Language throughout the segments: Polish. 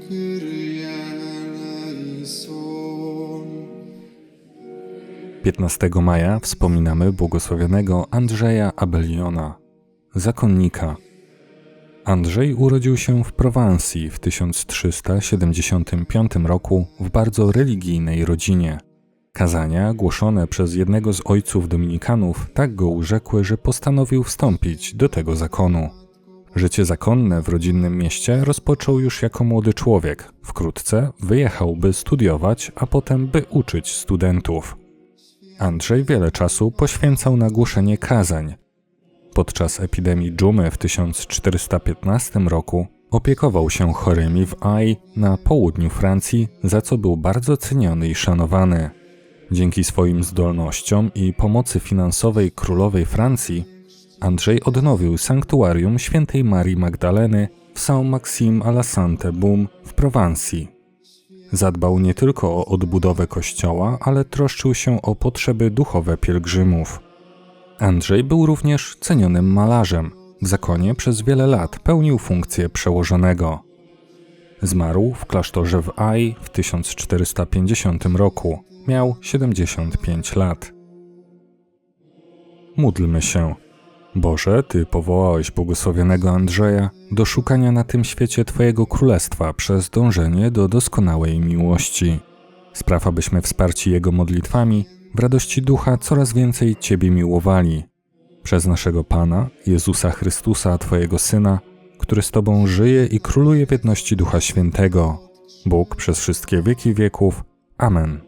Kyrie eleison. 15 maja wspominamy błogosławionego Andrzeja Abeliona, zakonnika. Andrzej urodził się w Prowansji w 1375 roku w bardzo religijnej rodzinie. Kazania głoszone przez jednego z ojców dominikanów tak go urzekły, że postanowił wstąpić do tego zakonu. Życie zakonne w rodzinnym mieście rozpoczął już jako młody człowiek. Wkrótce wyjechał, by studiować, a potem by uczyć studentów. Andrzej wiele czasu poświęcał na głoszenie kazań. Podczas epidemii dżumy w 1415 roku opiekował się chorymi w Ai na południu Francji, za co był bardzo ceniony i szanowany. Dzięki swoim zdolnościom i pomocy finansowej królowej Francji, Andrzej odnowił sanktuarium świętej Marii Magdaleny w Saint-Maxime à la Sainte-Baume w Prowansji. Zadbał nie tylko o odbudowę kościoła, ale troszczył się o potrzeby duchowe pielgrzymów. Andrzej był również cenionym malarzem. W zakonie przez wiele lat pełnił funkcję przełożonego. Zmarł w klasztorze w Ai w 1450 roku. Miał 75 lat. Módlmy się. Boże, Ty powołałeś błogosławionego Andrzeja do szukania na tym świecie Twojego królestwa przez dążenie do doskonałej miłości. Spraw, abyśmy wsparci Jego modlitwami w radości ducha coraz więcej Ciebie miłowali. Przez naszego Pana, Jezusa Chrystusa, Twojego Syna, który z Tobą żyje i króluje w jedności Ducha Świętego. Bóg przez wszystkie wieki wieków. Amen.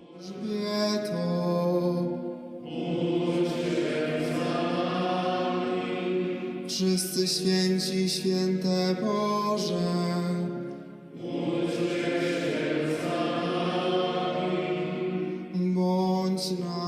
wszyscy święci, święte Boże. Bądź nam.